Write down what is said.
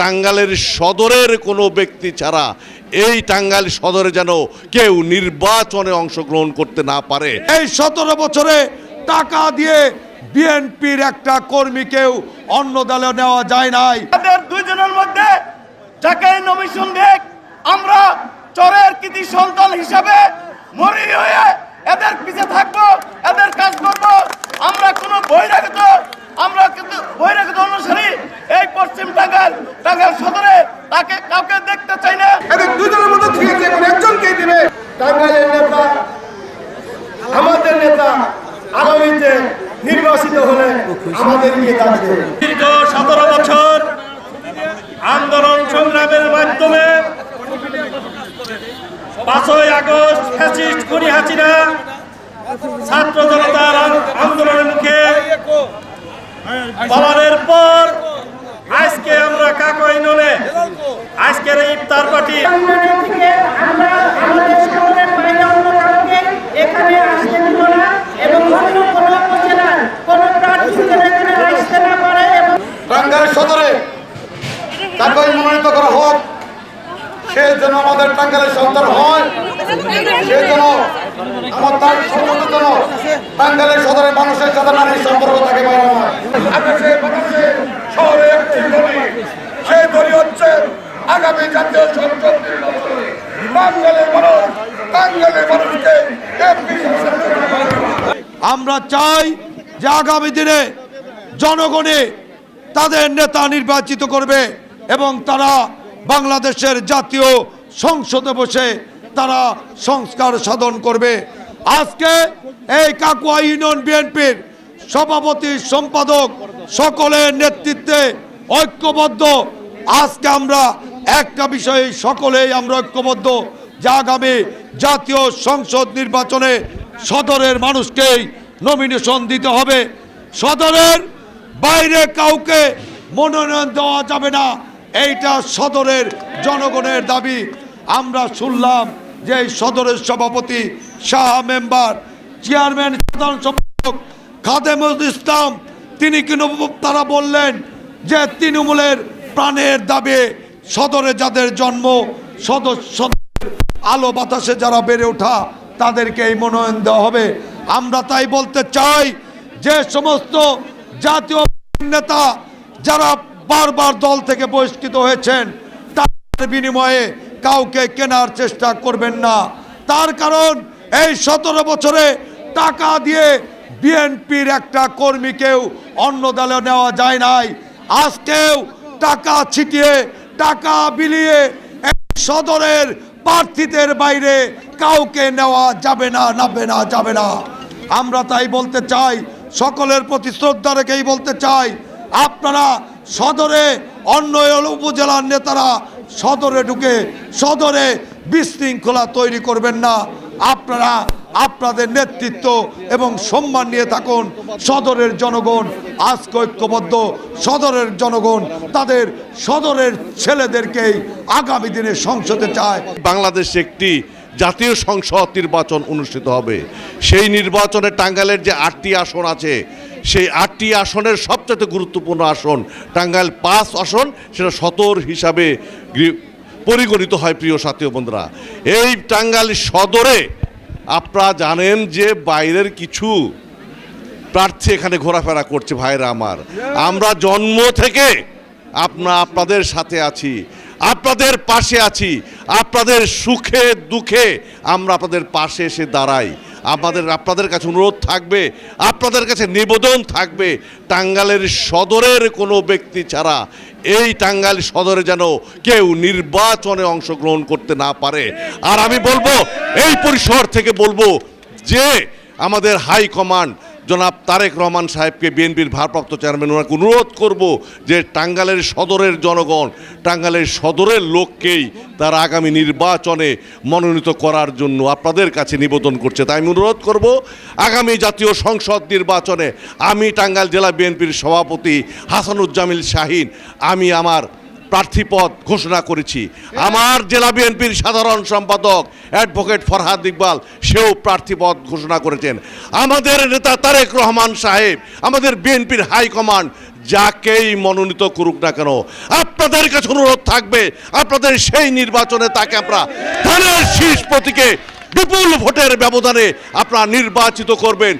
টাঙ্গালের সদরের কোনো ব্যক্তি ছাড়া এই টাঙ্গাইল সদরে যেন কেউ নির্বাচনে অংশগ্রহণ করতে না পারে। এই সতেরো বছরে টাকা দিয়ে বিএনপির একটা কর্মীকেও অন্য দলে নেওয়া যায় নাই। তাদের দুইজনের মধ্যে যাকে নমিশন দেখ আমরা চরের কৃতি সন্তান হিসাবে মরি হয়ে এদের পিছে থাকব এদের কাজ করব। আমরা কোনো বহিরাগত আমরা কিন্তু বহিরাগত অনুসারী এই পশ্চিম টাঙ্গাইল টাঙ্গাইল সদরে তাকে কাউকে দেখতে চাই না এদের দুজনের মধ্যে থেকে যে কোনো একজনকেই দিবে টাঙ্গাইলের নেতা আমাদের নেতা আগামীতে নির্বাচিত হলে আমাদের নিয়ে থাকবে দীর্ঘ সতেরো বছর আন্দোলন সংগ্রামের মাধ্যমে পাঁচই আগস্ট ফ্যাসিস্ট খুনি হাসিনা ছাত্র জনতার আন- আন্দোলনের মুখে পালানোর পর আজকে আমরা কাকই নলে আজকের এই ইফতার পার্টি বাংলাদেশ থেকে আমরা আমাদের শহরের বাইরে অন্য কাউকে এখানে আসতে দিব না এবং অন্য কোনো উপজেলার কোনো প্রার্থী যেন এখানে আসতে না পারে এবং টাঙ্গাইল সদরে তাকে মনোনীত করা হোক, সে যেন আমাদের টাঙ্গাইলের সন্তান হয়, সে যেন আমার তার সম্মত যেন টাঙ্গাইলের সদরের মানুষের সাথে নারীর সম্পর্ক থাকে শহরে একটি হচ্ছে আগামী জাতীয় সংসদ মানুষ আমরা চাই যে আগামী দিনে জনগণে তাদের নেতা নির্বাচিত করবে। এবং তারা বাংলাদেশের জাতীয় সংসদে বসে তারা সংস্কার সাধন করবে। আজকে এই কাকুয়া ইউনিয়ন বিএনপির সভাপতি সম্পাদক সকলের নেতৃত্বে ঐক্যবদ্ধ। আজকে আমরা একটা বিষয়ে সকলেই আমরা ঐক্যবদ্ধ যে আগামী জাতীয় সংসদ নির্বাচনে সদরের মানুষকেই নমিনেশন দিতে হবে। সদরের বাইরে কাউকে মনোনয়ন দেওয়া যাবে না। এইটা সদরের জনগণের দাবি। আমরা শুনলাম যে সদরের সভাপতি শাহ মেম্বার, চেয়ারম্যান, সাধারণ সম্পাদক খাদেমুল ইসলাম, তিনি কিন্তু তারা বললেন যে তৃণমূলের প্রাণের দাবি, সদরে যাদের জন্ম সদস্য আলো বাতাসে যারা বেড়ে ওঠা, তাদেরকে এই মনোনয়ন দেওয়া হবে। আমরা তাই বলতে চাই যে সমস্ত জাতীয় নেতা, যারা বারবার দল থেকে বহিষ্কৃত হয়েছেন। তার বিনিময়ে কাউকে কেনার চেষ্টা করবেন না। তার কারণ, এই সতেরো বছরে টাকা দিয়ে বিএনপির একটা কর্মীকেও অন্য দলে নেওয়া যায় নাই। আজকেও টাকা ছিটিয়ে, টাকা বিলিয়ে সদরের প্রার্থীদের বাইরে কাউকে নেওয়া যাবে না নাবে না, যাবে না। আমরা তাই বলতে চাই, সকলের প্রতি শ্রদ্ধা রেখেই বলতে চাই, আপনারা সদরে অন্য উপজেলার নেতারা সদরে ঢুকে সদরে বিশৃঙ্খলা তৈরি করবেন না। আপনারা আপনাদের নেতৃত্ব এবং সম্মান নিয়ে থাকুন। সদরের জনগণ আজকে ঐক্যবদ্ধ। সদরের জনগণ তাদের সদরের ছেলেদেরকেই আগামী দিনে সংসদে চায়। বাংলাদেশে একটি জাতীয় সংসদ নির্বাচন অনুষ্ঠিত হবে। সেই নির্বাচনে টাঙ্গাইলের যে আটটি আসন আছে সেই আটটি আসনের সবচেয়ে গুরুত্বপূর্ণ আসন, টাঙ্গাইল পাঁচ আসন, সেটা সতর হিসাবে পরিগণিত হয় প্রিয় সাথী বন্ধুরা। এই টাঙ্গাইল সদরে আপনারা জানেন যে বাইরের কিছু প্রার্থী এখানে ঘোরাফেরা করছে ভাইরা আমার। আমরা জন্ম থেকে আপনা, আপনাদের সাথে আছি, আপনাদের পাশে আছি, আপনাদের সুখে, দুঃখে আমরা আপনাদের পাশে এসে দাঁড়াই। আমাদের, আপনাদের কাছে অনুরোধ থাকবে, আপনাদের কাছে নিবেদন থাকবে, টাঙ্গালের সদরের কোনো ব্যক্তি ছাড়া এই টাঙ্গাল সদরে যেন কেউ নির্বাচনে অংশগ্রহণ করতে না পারে। আর আমি বলব, এই পরিসর থেকে বলব যে আমাদের হাই কমান্ড জনাব তারেক রহমান সাহেবকে বিএনপির ভারপ্রাপ্ত চেয়ারম্যান ওনাকে অনুরোধ করব যে টাঙ্গালের সদরের জনগণ, টাঙ্গালের সদরের লোককেই তারা আগামী নির্বাচনে মনোনীত করার জন্য আপনাদের কাছে নিবেদন করছে। তাই আমি অনুরোধ করব, আগামী জাতীয় সংসদ নির্বাচনে আমি টাঙ্গাল জেলা বিএনপির সভাপতি হাসানুজ্জামিল শাহিন, আমি আমার প্রার্থীপদ ঘোষণা করেছি। আমার জেলা বিএনপির সাধারণ সম্পাদক অ্যাডভোকেট ফরহাদ ইকবাল, সেও প্রার্থীপদ ঘোষণা করেছেন। আমাদের নেতা তারেক রহমান সাহেব, আমাদের বিএনপির হাইকমান্ড যাকেই মনোনীত করুক না কেন, আপনাদের কাছে অনুরোধ থাকবে, আপনাদের সেই নির্বাচনে তাকে আমরা ধানের শীষ প্রতীকে বিপুল ভোটের ব্যবধানে আপনারা নির্বাচিত করবেন।